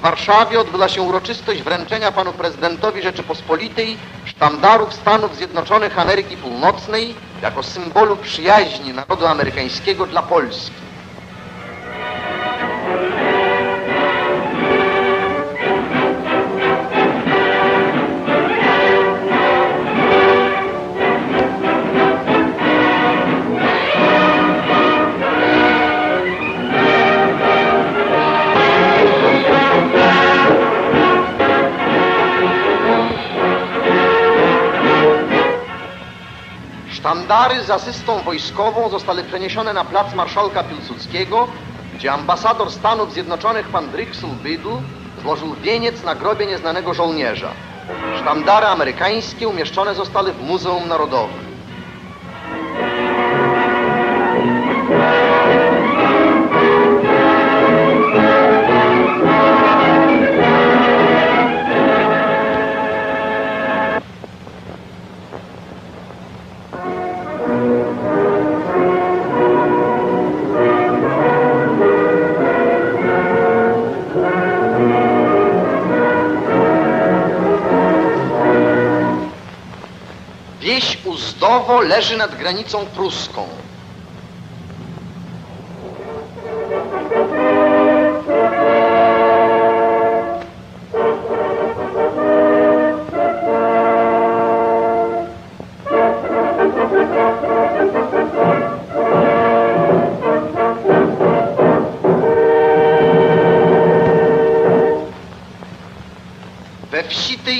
W Warszawie odbyła się uroczystość wręczenia panu prezydentowi Rzeczypospolitej sztandarów Stanów Zjednoczonych Ameryki Północnej jako symbolu przyjaźni narodu amerykańskiego dla Polski. Sztandary z asystą wojskową zostały przeniesione na plac Marszałka Piłsudskiego, gdzie ambasador Stanów Zjednoczonych pan Drixel Biddle złożył wieniec na grobie nieznanego żołnierza. Sztandary amerykańskie umieszczone zostały w Muzeum Narodowym. Uzdowo leży nad granicą pruską.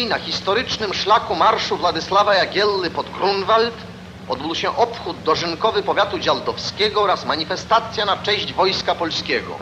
Na historycznym szlaku marszu Władysława Jagielly pod Grunwald odbył się obchód dożynkowy powiatu dzialdowskiego oraz manifestacja na cześć Wojska Polskiego.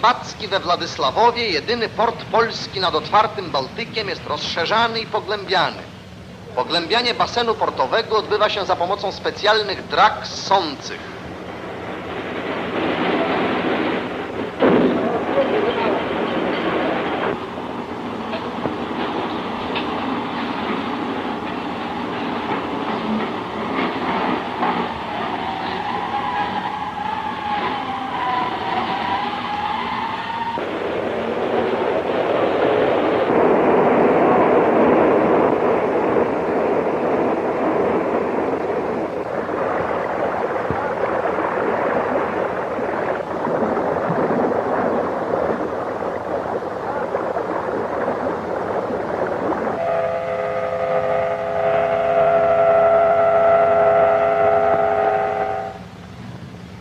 Rybacki we Władysławowie, jedyny port polski nad otwartym Bałtykiem, jest rozszerzany i pogłębiany. Pogłębianie basenu portowego odbywa się za pomocą specjalnych drak sących.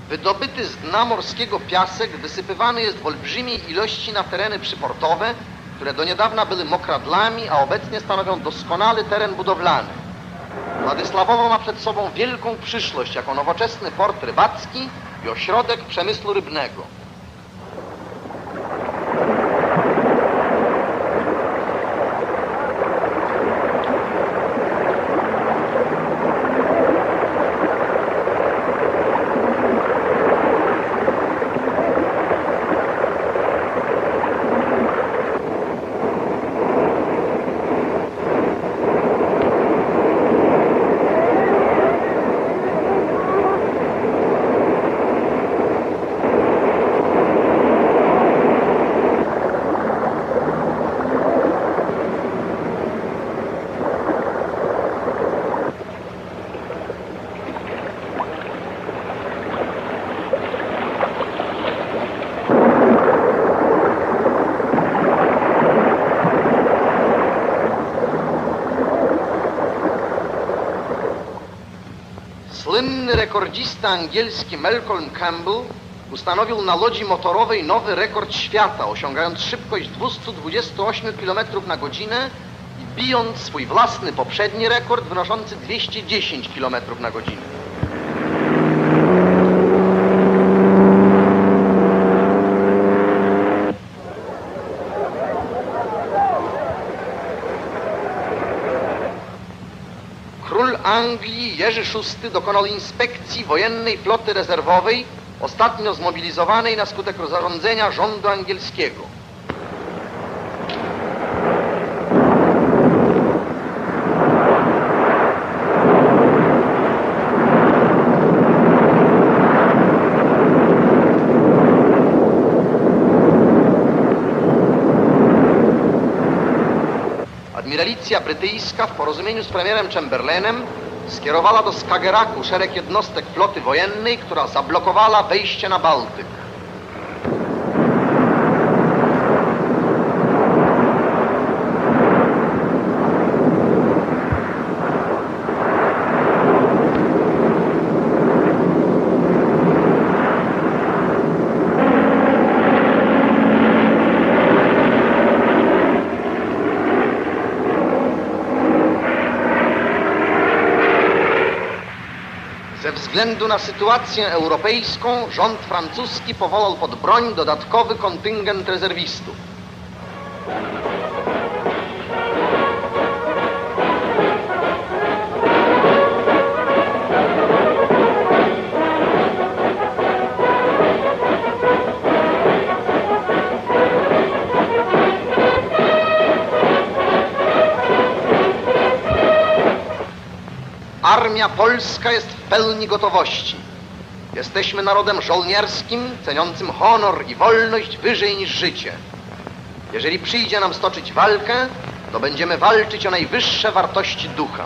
Wydobyty z dna morskiego piasek wysypywany jest w olbrzymiej ilości na tereny przyportowe, które do niedawna były mokradlami, a obecnie stanowią doskonały teren budowlany. Władysławowo ma przed sobą wielką przyszłość jako nowoczesny port rybacki i ośrodek przemysłu rybnego. Rekordzista angielski Malcolm Campbell ustanowił na lodzi motorowej nowy rekord świata, osiągając szybkość 228 km na godzinę i bijąc swój własny poprzedni rekord wynoszący 210 km na godzinę. Anglii Jerzy VI dokonał inspekcji wojennej floty rezerwowej, ostatnio zmobilizowanej na skutek zarządzenia rządu angielskiego. Admiralicja brytyjska w porozumieniu z premierem Chamberlainem skierowała do Skageraku szereg jednostek floty wojennej, która zablokowała wejście na Bałtyk. Ze względu na sytuację europejską rząd francuski powołał pod broń dodatkowy kontyngent rezerwistów. Armia polska jest w pełni gotowości. Jesteśmy narodem żołnierskim, ceniącym honor i wolność wyżej niż życie. Jeżeli przyjdzie nam stoczyć walkę, to będziemy walczyć o najwyższe wartości ducha.